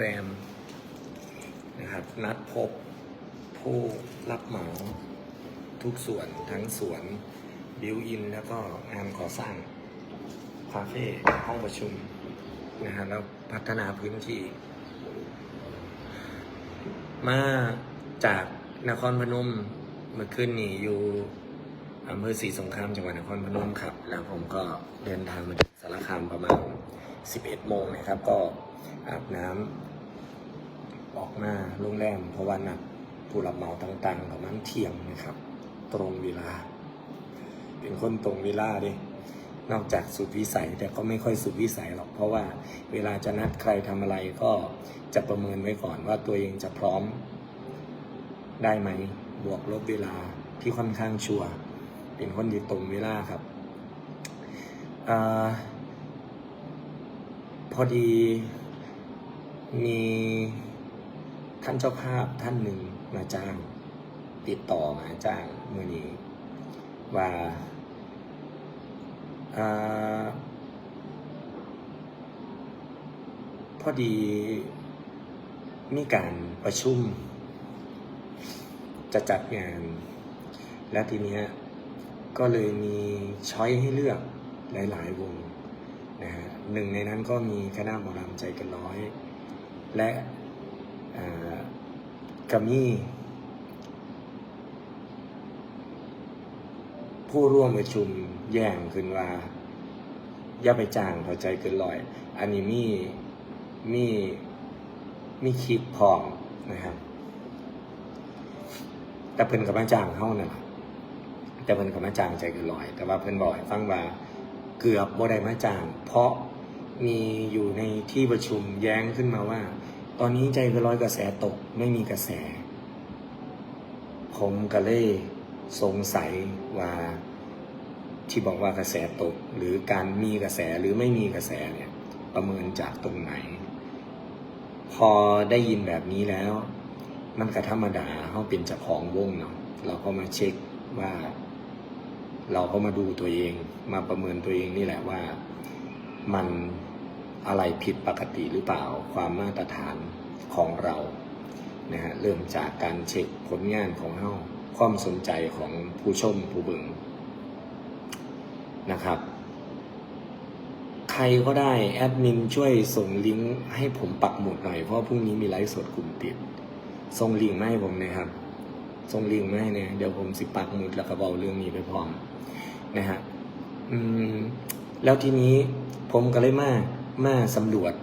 แรมนะครับนัดพบผู้รับเหมาทุกส่วนทั้งสวนบิวอิน แล้วก็งานก่อสร้างคาเฟ่ห้องประชุมนะฮะแล้วพัฒนาพื้นที่ มาจากนครพนมเมื่อคืนนี้อยู่อำเภอศรีสงครามจังหวัดนครพนมครับ แล้วผมก็เดินทางมาจากสารคามประมาณ 11 โมงนะครับ ก็อาบน้ำ ออกมาโรงแรมเพราะว่านัดผู้รับเหมาต่างๆประมาณเที่ยงนะครับ ตรงเวลา เป็นคนตรงเวลาดินอกจากสุดวิสัยแต่ก็ไม่ค่อยสุดวิสัยหรอก เพราะว่าเวลาจะนัดใครทำอะไรก็จะประเมินไว้ก่อนว่าตัวเองจะพร้อมได้ไหม บวกลบเวลาที่ค่อนข้างชัวร์เป็นคนที่ตรงเวลาครับอพอดีมี ท่านเจ้าภาพท่านหนึ่งมาจ้าง ติดต่อมาจ้างเมื่อนี้ ว่าอาพอดีมีการประชุม จะจัดงาน และทีเนี้ยก็เลยมีช้อยให้เลือกหลาย ๆ วงนะฮะหนึ่งในนั้นก็มีคณะหมอลำใจกันร้อย และ กัมมี่ผู้ร่วมประชุมแย่งขึ้นว่า อย่าไปจ้างพอใจเกินร้อย อันนี้มีมีมีคลิปพร้อมนะครับ แต่เพิ่นกับมาจ้างเฮานั่นล่ะแต่เพิ่นกับมาจ้างใจเกินร้อย แต่ว่าเพิ่นบอกให้ฟังว่าเกือบบ่ได้มาจ้าง เพราะมีอยู่ในที่ประชุมแย้งขึ้นมาว่า ตอนนี้ใจเกินร้อยกระแสตกไม่มีกระแส ผมก็เลยสงสัยว่าที่บอกว่ากระแสตก หรือการมีกระแสหรือไม่มีกระแสเนี่ยประเมินจากตรงไหน พอได้ยินแบบนี้แล้ว มันก็ธรรมดาเขาเป็นเจ้าของวงเนาะเราก็มาเช็คว่า เราก็มาดูตัวเอง มาประเมินตัวเองนี่แหละว่ามัน อะไรผิดปกติหรือเปล่าความมาตรฐานของเรานะฮะเริ่มจากการเช็คผลงานของเฮาความสนใจของผู้ชมผู้เบิงนะครับ ใครก็ได้แอดมินช่วยส่งลิงก์ให้ผมปักหมุดหน่อยเพราะพรุ่งนี้มีไลฟ์สดกลุ่มปิดส่งลิงก์มาให้ผมนะครับส่งลิงก์มาให้เนี่ยเดี๋ยวผมสิปักหมุดแล้วก็เบาเรื่องนี้ไปพร้อมนะฮะอืมแล้วทีนี้ผมก็เลยมา มาสำรวจ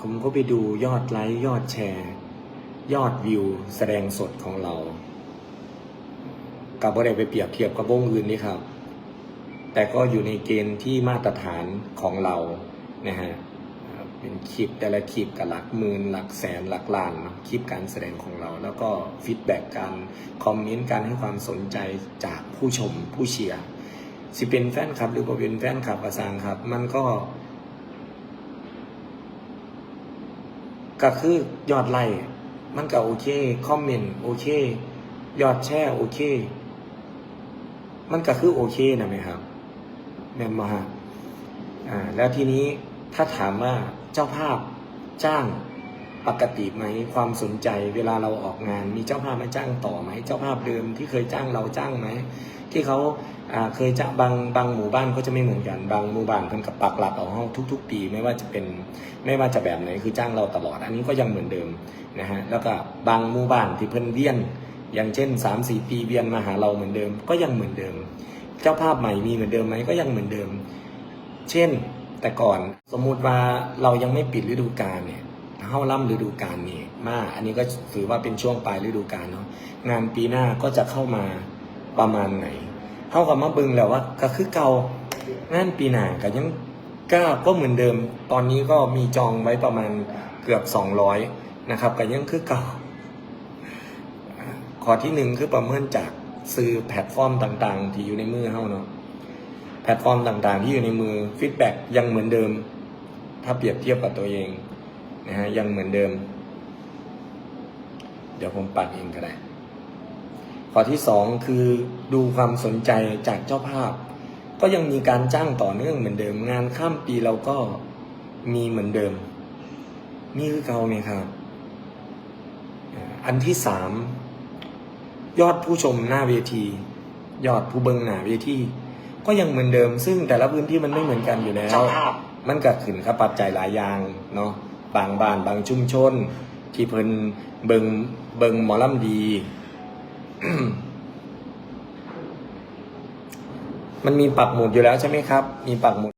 ผมก็ไปดูยอดไลค์ยอดแชร์ ยอดวิวแสดงสดของเรา กับบ่ได้ไปเปรียบเทียบกับวงอื่นนี่ครับ แต่ก็อยู่ในเกณฑ์ที่มาตรฐานของเรานะฮะเป็นคลิปแต่ละคลิปกับหลักหมื่นหลักแสนหลักล้านคลิปการแสดงของเรา แล้วก็ฟีดแบ็กการคอมเมนต์การให้ความสนใจจากผู้ชมผู้เชียร์สิเป็นแฟนคลับหรือบ่เป็นแฟนคลับกระซังครับ มันก็ ก็คือยอดไลค์มันก็โอเคคอมเมนต์โอเค ยอดแชร์โอเค มันก็คือโอเคนะไหมครับแม่นมาอ่าแล้วทีนี้ถ้าถามว่าเจ้าภาพจ้าง ปกติไหมความสนใจเวลาเราออกงาน มีเจ้าภาพมาจ้างต่อไหมเจ้าภาพเดิมที่เคยจ้างเราจ้างไหมที่เขาเคยจ้างบางบางหมู่บ้านก็จะไม่เหมือนกัน บางหมู่บ้านเพิ่นกับปักหลักเอาห้องทุก ๆ ปีไม่ว่าจะเป็นไม่ว่าจะแบบไหนคือจ้างเราตลอด อันนี้ก็ยังเหมือนเดิมนะฮะแล้วก็บางหมู่บ้านที่เพิ่นเวียน อย่างเช่น3ามสี่ปีเวียนมาหาเราเหมือนเดิม ก็ยังเหมือนเดิม เจ้าภาพใหม่มีเหมือนเดิมไหมก็ยังเหมือนเดิม เช่นแต่ก่อนสมมุติว่าเรายังไม่ปิดฤดูกาลเนี่ย เฮาล่ำฤดูกาลนี่มาก อันนี้ก็ถือว่าเป็นช่วงปลายฤดูกาลเนาะงานปีหน้าก็จะเข้ามาประมาณไหนเท่ากับมาบึงแล้วว่าก็คือเก่างานปีหน้าก็ยังก็ก็เหมือนเดิม ตอนนี้ก็มีจองไว้ประมาณเกือบ 200 นะครับก็ยังคือเก่าข้อที่หนึ่งคือประเมินจากสื่อแพลตฟอร์มต่างๆ ที่อยู่ในมือเฮาเนาะแพลตฟอร์มต่างๆ ที่อยู่ในมือฟีดแบ็กยังเหมือนเดิม ถ้าเปรียบเทียบกับตัวเอง นะฮะยังเหมือนเดิม เดี๋ยวผมปัดเองก็ได้ ข้อที่สองคือดูความสนใจจากเจ้าภาพ ก็ยังมีการจ้างต่อเนื่องเหมือนเดิม งานข้ามปีเราก็มีเหมือนเดิม นี่คือเขาไหมครับอ่าอันที่สามยอดผู้ชมหน้าเวที ยอดผู้เบิงหน้าเวทีก็ยังเหมือนเดิม ซึ่งแต่ละพื้นที่มันไม่เหมือนกันอยู่แล้วเจ้าภาพมันก็ขึ้นกับปัจจัยหลายอย่างเนาะ บางบ้านบางชุมชน ที่เพิ่นเบิงเบิงหมอลำดี มันมีปักหมุดอยู่แล้วใช่ไหมครับ มีปักหมุด